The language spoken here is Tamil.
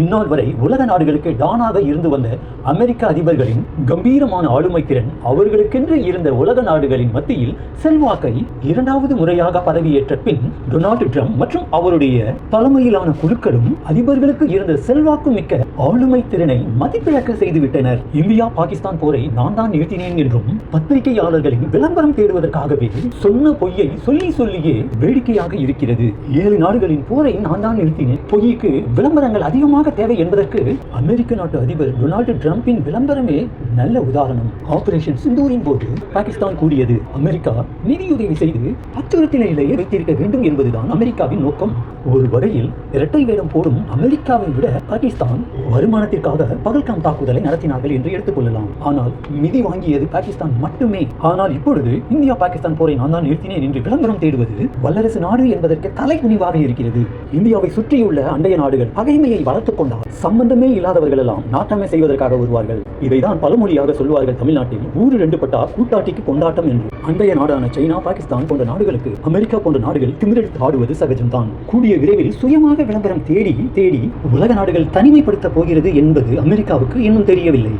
இந்நாள் வரை உலக நாடுகளுக்கு டானாக இருந்து வந்த அமெரிக்க அதிபர்களின் கம்பீரமான ஆளுமை திறன் அவர்களுக்கென்று இருந்த உலக நாடுகளின் மத்தியில் செல்வாக்கை இரண்டாவது முறையாக பதவியேற்ற பின் டொனால்டு ட்ரம்ப் மற்றும் அவருடைய தலைமையிலான குழுக்களும் அதிபர்களுக்கு இருந்த செல்வாக்கு மிக்க ஆளுமை திறனை மதிப்பிழக்க செய்துவிட்டனர். இந்தியா பாகிஸ்தான் போரை நான் தான் நிறுத்தினேன் என்றும் பத்திரிகையாளர்களின் விளம்பரம் தேடுவதற்காகவே சொன்ன பொய்யை சொல்லி சொல்லியே வேடிக்கையாக இருக்கிறது. ஏழு நாடுகளின் போரை நான் தான் நிறுத்தினேன். பொய்க்கு விளம்பரங்கள் அதிகமாக தேவை என்பதற்கு அமெரிக்க நாட்டு அதிபர் டொனால்டு டிரம்பின் விளம்பரமே நல்ல உதாரணம். ஆபரேஷன் சிந்தூரின் போது பாகிஸ்தான் கூறியது அமெரிக்கா நிதியுதவி செய்து அச்சுறுத்தலிலேயே வைத்திருக்க வேண்டும் என்பதுதான் அமெரிக்காவின் நோக்கம். ஒரு வகையில் இரட்டை வேடம் போடும் அமெரிக்காவை விட பாகிஸ்தான் வருமானத்திற்காக பகல்காம் தாக்குதலை நடத்தினார்கள் என்று எடுத்துக்கொள்ளலாம் ஆனால் நிதி வாங்கியது பாகிஸ்தான் மட்டுமே. ஆனால் இப்பொழுது இந்தியா பாகிஸ்தான் போரை நான் தான் நிறுத்தினேன் என்று விளம்பரம் தேடுவது வல்லரசு நாடு என்பதற்கு தலைகுனிவாக இருக்கிறது. இந்தியாவை சுற்றியுள்ள அண்டைய நாடுகள் பகைமையை வளர்த்து கொண்டால் சம்பந்தமே இல்லாதவர்கள் எல்லாம் நாட்டமே செய்வதற்காக வருவார்கள். இதைதான் பழமொழியாக சொல்வார்கள் தமிழ்நாட்டில் ஊரு ரெண்டு பட்டா கூட்டாட்டிக்கு கொண்டாட்டம் என்று. அண்டைய நாடான சைனா பாகிஸ்தான் போன்ற நாடுகளுக்கு அமெரிக்கா போன்ற நாடுகள் திமிரெடுத்து ஆடுவது சகஜம்தான். கூடிய விரைவில் சுயமாக விளம்பரம் தேடி தேடி உலக நாடுகள் தனிமைப்படுத்த போகிறது என்பது அமெரிக்காவுக்கு இன்னும் தெரியவில்லை.